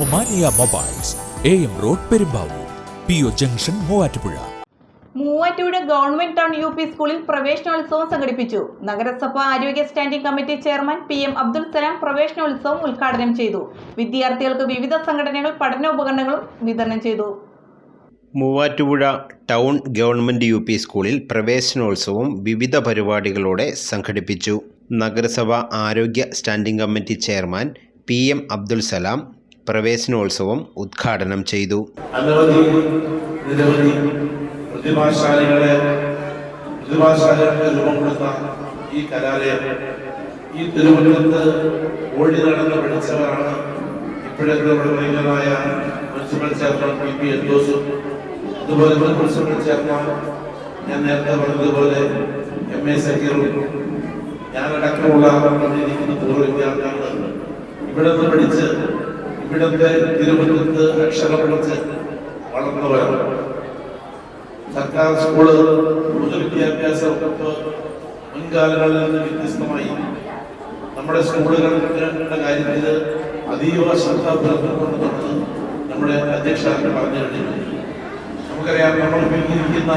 Omania mobiles A M road Perumbavoor P O junction Muvattupuzha. Muvattupuzha government town U P സ്കൂളിൽ പ്രവേശനോത്സവം സംഘടിപ്പിച്ചു. നഗരസഭ ആരോഗ്യ standing committee chairman P M Abdul Salam പ്രവേശനോത്സവം ഉദ്ഘാടനം ചെയ്തു. വിദ്യാർത്ഥികൾക്ക് വിവിധ സംഘടനകൾ പഠനോപകരണങ്ങളും വിതരണം ചെയ്തു. Muvattupuzha town government U P സ്കൂളിൽ പ്രവേശനോത്സവം വിവിധ പരിപാടികളോടെ സംഘടിപ്പിച്ചു. നഗരസഭ ആരോഗ്യ standing committee chairman P M Abdul Salam പ്രവേശനോത്സവം ഉദ്ഘാടനം ചെയ്തു. ഈ ഈ ഓടി ഇപ്പോഴത്തെ ചെയർമാൻ ഞാൻ നേരത്തെ പറഞ്ഞതുപോലെ എം എ സക്കീറും ഞാനടക്കമുള്ള പൂർവ ഇവിടെ നിന്ന് പഠിച്ച് ഇവിടുത്തെ തിരുവനന്തപുരത്ത് അക്ഷരം പഠിച്ച് വളർന്നവരാണ്. സർക്കാർ സ്കൂൾ പൊതുവിദ്യാഭ്യാസ വകുപ്പ് മുൻകാലങ്ങളിൽ നിന്ന് വ്യത്യസ്തമായി. നമ്മുടെ സ്കൂളുകളുടെ കാര്യത്തിൽ അതീവ ശ്രദ്ധ പുലർത്തുന്നുണ്ടെന്ന് നമ്മുടെ അധ്യക്ഷ പറഞ്ഞു കഴിഞ്ഞു നമുക്കറിയാം നമ്മൾ പിന്നിരിക്കുന്ന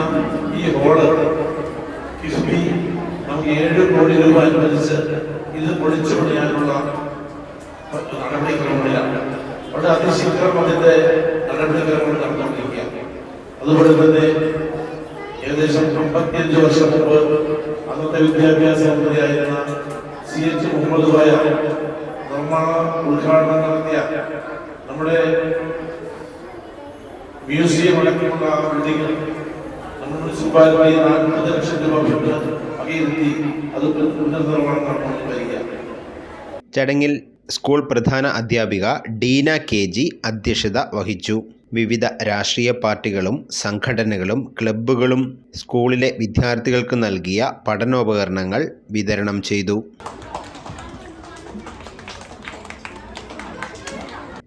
ഈ ഹോൾ കിഫ്ബി നമുക്ക് ഏഴ് കോടി രൂപ അനുവദിച്ച് ഇത് പൊളിച്ചു പണിയാനുള്ള നടപടിക്രമങ്ങളിലാണ്. അവിടെ അതിശീഘ്രം അതിന്റെ നടപടിക്രമങ്ങൾ നടന്നുകൊണ്ടിരിക്കുകയാണ്. അതുപോലെ തന്നെ ഏകദേശം അമ്പത്തിയഞ്ച് വർഷം മുമ്പ് അന്നത്തെ വിദ്യാഭ്യാസ മന്ത്രിയായിരുന്ന സി എച്ച് മുഹമ്മദ് ബായ നിർമ്മാണ ഉദ്ഘാടനം നടത്തിയ നമ്മുടെ മ്യൂസിയം അടക്കമുള്ള ബിൽഡിംഗ് നമ്മുടെ മുനിസിപ്പാലിറ്റി നാൽപ്പത് ലക്ഷം രൂപ ഫണ്ട് വകയിരുത്തി അത് പുനർനിർമ്മാണം നടന്നു ചടങ്ങിൽ സ്കൂൾ പ്രധാന അധ്യാപിക ഡീന കെ ജി അധ്യക്ഷത വഹിച്ചു. വിവിധ രാഷ്ട്രീയ പാർട്ടികളും സംഘടനകളും ക്ലബ്ബുകളും സ്കൂളിലെ വിദ്യാർത്ഥികൾക്ക് നൽകിയ പഠനോപകരണങ്ങൾ വിതരണം ചെയ്തു.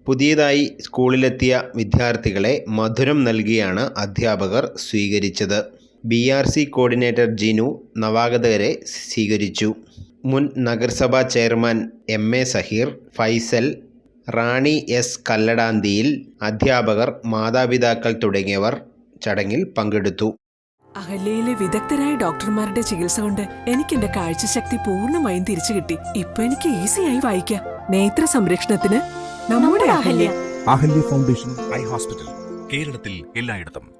പുതിയതായി സ്കൂളിലെത്തിയ വിദ്യാർത്ഥികളെ മധുരം നൽകിയാണ് അധ്യാപകർ സ്വീകരിച്ചത്. B R C coordinator Jinu നവാഗതരെ സ്വീകരിച്ചു. മുൻ നഗരസഭാ chairman M A Saheer Faisal Rani S കല്ലടാന്തിയിൽ അധ്യാപകർ മാതാപിതാക്കൾ തുടങ്ങിയവർ ചടങ്ങിൽ പങ്കെടുത്തു. അഹല്യയിലെ വിദഗ്ധരായ ഡോക്ടർമാരുടെ ചികിത്സ കൊണ്ട് എനിക്ക് എന്റെ കാഴ്ചശക്തി പൂർണമായും തിരിച്ചു കിട്ടി. ഇപ്പൊ എനിക്ക് ഈസിയായി വായിക്കാം. നേത്ര സംരക്ഷണത്തിന് നമ്മുടെ Ahalya. Ahalya foundation eye hospital കേരളത്തിൽ എല്ലായിടത്തും.